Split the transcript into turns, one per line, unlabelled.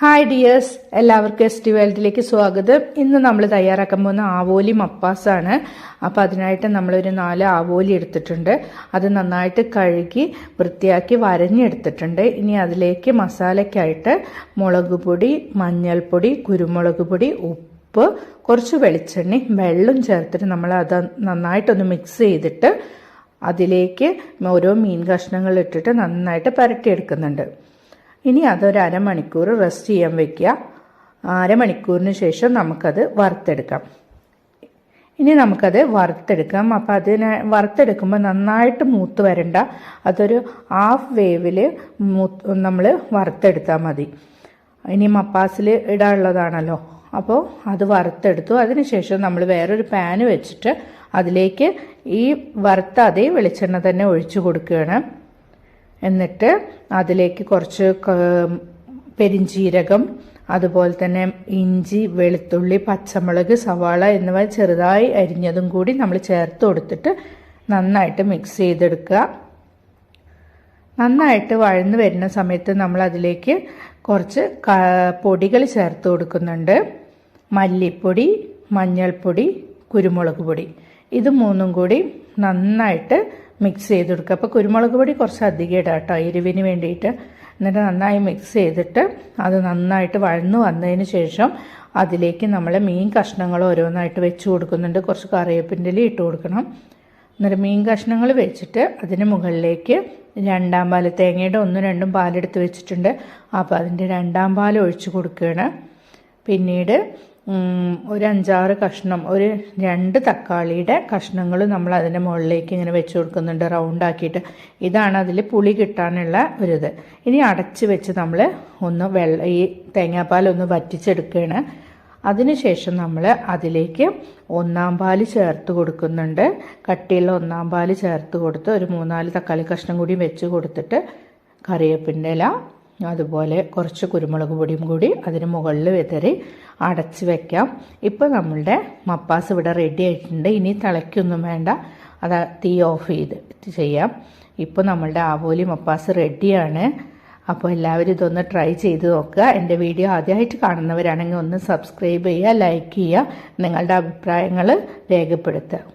Hi dears എല്ലാവർക്കും S T വേൾഡിലേക്ക് സ്വാഗതം. ഇന്ന് നമ്മൾ തയ്യാറാക്കാൻ പോകുന്ന ആവോലി മപ്പാസാണ്. അപ്പോൾ അതിനായിട്ട് നമ്മളൊരു നാല് ആവോലി എടുത്തിട്ടുണ്ട്. അത് നന്നായിട്ട് കഴുകി വൃത്തിയാക്കി വരഞ്ഞെടുത്തിട്ടുണ്ട്. ഇനി അതിലേക്ക് മസാലയ്ക്കായിട്ട് മുളക് പൊടി മഞ്ഞൾപ്പൊടി കുരുമുളക് പൊടി ഉപ്പ് കുറച്ച് വെളിച്ചെണ്ണ വെള്ളം ചേർത്തിട്ട് നമ്മൾ അത് നന്നായിട്ടൊന്ന് മിക്സ് ചെയ്തിട്ട് അതിലേക്ക് ഓരോ മീൻ കഷ്ണങ്ങൾ ഇട്ടിട്ട് നന്നായിട്ട് പുരട്ടിയെടുക്കുന്നുണ്ട്. ഇനി അതൊരു അരമണിക്കൂർ റെസ്റ്റ് ചെയ്യാൻ വെക്കുക. അരമണിക്കൂറിന് ശേഷം നമുക്കത് വറുത്തെടുക്കാം. ഇനി നമുക്കത് വറുത്തെടുക്കാം. അപ്പോൾ അതിനെ വറുത്തെടുക്കുമ്പോൾ നന്നായിട്ട് മൂത്ത് വരണ്ട. അതൊരു ഹാഫ് വേവിൽ മൂത്ത് നമ്മൾ വറുത്തെടുത്താൽ മതി. ഇനി മപ്പാസിൽ ഇടാനുള്ളതാണല്ലോ. അപ്പോൾ അത് വറുത്തെടുത്തു. അതിനുശേഷം നമ്മൾ വേറൊരു പാന് വെച്ചിട്ട് അതിലേക്ക് ഈ വറുത്ത അതേ വെളിച്ചെണ്ണ തന്നെ ഒഴിച്ചു കൊടുക്കുകയാണ്. എന്നിട്ട് അതിലേക്ക് കുറച്ച് പെരിഞ്ചീരകം അതുപോലെ തന്നെ ഇഞ്ചി വെളുത്തുള്ളി പച്ചമുളക് സവാള എന്നിവ ചെറുതായി അരിഞ്ഞതും കൂടി നമ്മൾ ചേർത്ത് കൊടുത്തിട്ട് നന്നായിട്ട് മിക്സ് ചെയ്തെടുക്കുക. നന്നായിട്ട് വഴന്ന് വരുന്ന സമയത്ത് നമ്മൾ അതിലേക്ക് കുറച്ച് പൊടികൾ ചേർത്ത് കൊടുക്കുന്നുണ്ട്. മല്ലിപ്പൊടി മഞ്ഞൾപ്പൊടി കുരുമുളക് പൊടി. ഇത് മൂന്നും കൂടി നന്നായിട്ട് മിക്സ് ചെയ്ത് കൊടുക്കുക. അപ്പോൾ കുരുമുളക് പൊടി കുറച്ച് അധികം ഇടാം കേട്ടോ. എരിവിന് വേണ്ടിയിട്ട്. എന്നിട്ട് നന്നായി മിക്സ് ചെയ്തിട്ട് അത് നന്നായിട്ട് വഴന്നു വന്നതിന് ശേഷം അതിലേക്ക് നമ്മൾ മീൻ കഷ്ണങ്ങൾ ഓരോന്നായിട്ട് വെച്ച് കൊടുക്കുന്നുണ്ട്. കുറച്ച് കറിവേപ്പിന്റെ ഇട്ട് കൊടുക്കണം. എന്നിട്ട് മീൻ കഷ്ണങ്ങൾ വെച്ചിട്ട് അതിന് മുകളിലേക്ക് രണ്ടാം പാൽ തേങ്ങയുടെ ഒന്നും രണ്ടും പാലെടുത്ത് വെച്ചിട്ടുണ്ട്. അപ്പോൾ അതിന്റെ രണ്ടാം പാൽ ഒഴിച്ച് കൊടുക്കുകയാണ്. പിന്നീട് ഒരു അഞ്ചാറ് കഷ്ണം ഒരു രണ്ട് തക്കാളിയുടെ കഷ്ണങ്ങൾ നമ്മൾ അതിന്റെ മുകളിലേക്ക് ഇങ്ങനെ വെച്ച് കൊടുക്കുന്നുണ്ട് റൗണ്ട് ആക്കിയിട്ട്. ഇതാണ് അതിൽ പുളി കിട്ടാനുള്ള ഒരിത്. ഇനി അടച്ച് വെച്ച് നമ്മൾ ഒന്ന് വെള്ള ഈ തേങ്ങാപ്പാൽ ഒന്ന് വറ്റിച്ചെടുക്കുകയാണ്. അതിനുശേഷം നമ്മൾ അതിലേക്ക് ഒന്നാം പാൽ ചേർത്ത് കൊടുക്കുന്നുണ്ട്. കട്ടിയുള്ള ഒന്നാം പാൽ ചേർത്ത് കൊടുത്ത് ഒരു മൂന്നാൽ തക്കാളി കഷ്ണം കൂടി വെച്ച് കൊടുത്തിട്ട് കറിവേപ്പിന്റെ ഇല അതുപോലെ കുറച്ച് കുരുമുളക് പൊടിയും കൂടി അതിന് മുകളിൽ വിതറി അടച്ച് വെക്കാം. ഇപ്പോൾ നമ്മളുടെ മപ്പാസ് ഇവിടെ റെഡി ആയിട്ടുണ്ട്. ഇനി തിളയ്ക്കൊന്നും വേണ്ട. അത് തീ ഓഫ് ചെയ്ത് ചെയ്യാം. ഇപ്പോൾ നമ്മളുടെ ആവോലി മപ്പാസ് റെഡിയാണ് അപ്പോൾ എല്ലാവരും ഇതൊന്ന് ട്രൈ ചെയ്ത് നോക്കുക. എന്റെ വീഡിയോ ആദ്യമായിട്ട് കാണുന്നവരാണെങ്കിൽ ഒന്ന് സബ്സ്ക്രൈബ് ചെയ്യുക ലൈക്ക് ചെയ്യുക നിങ്ങളുടെ അഭിപ്രായങ്ങൾ രേഖപ്പെടുത്തുക.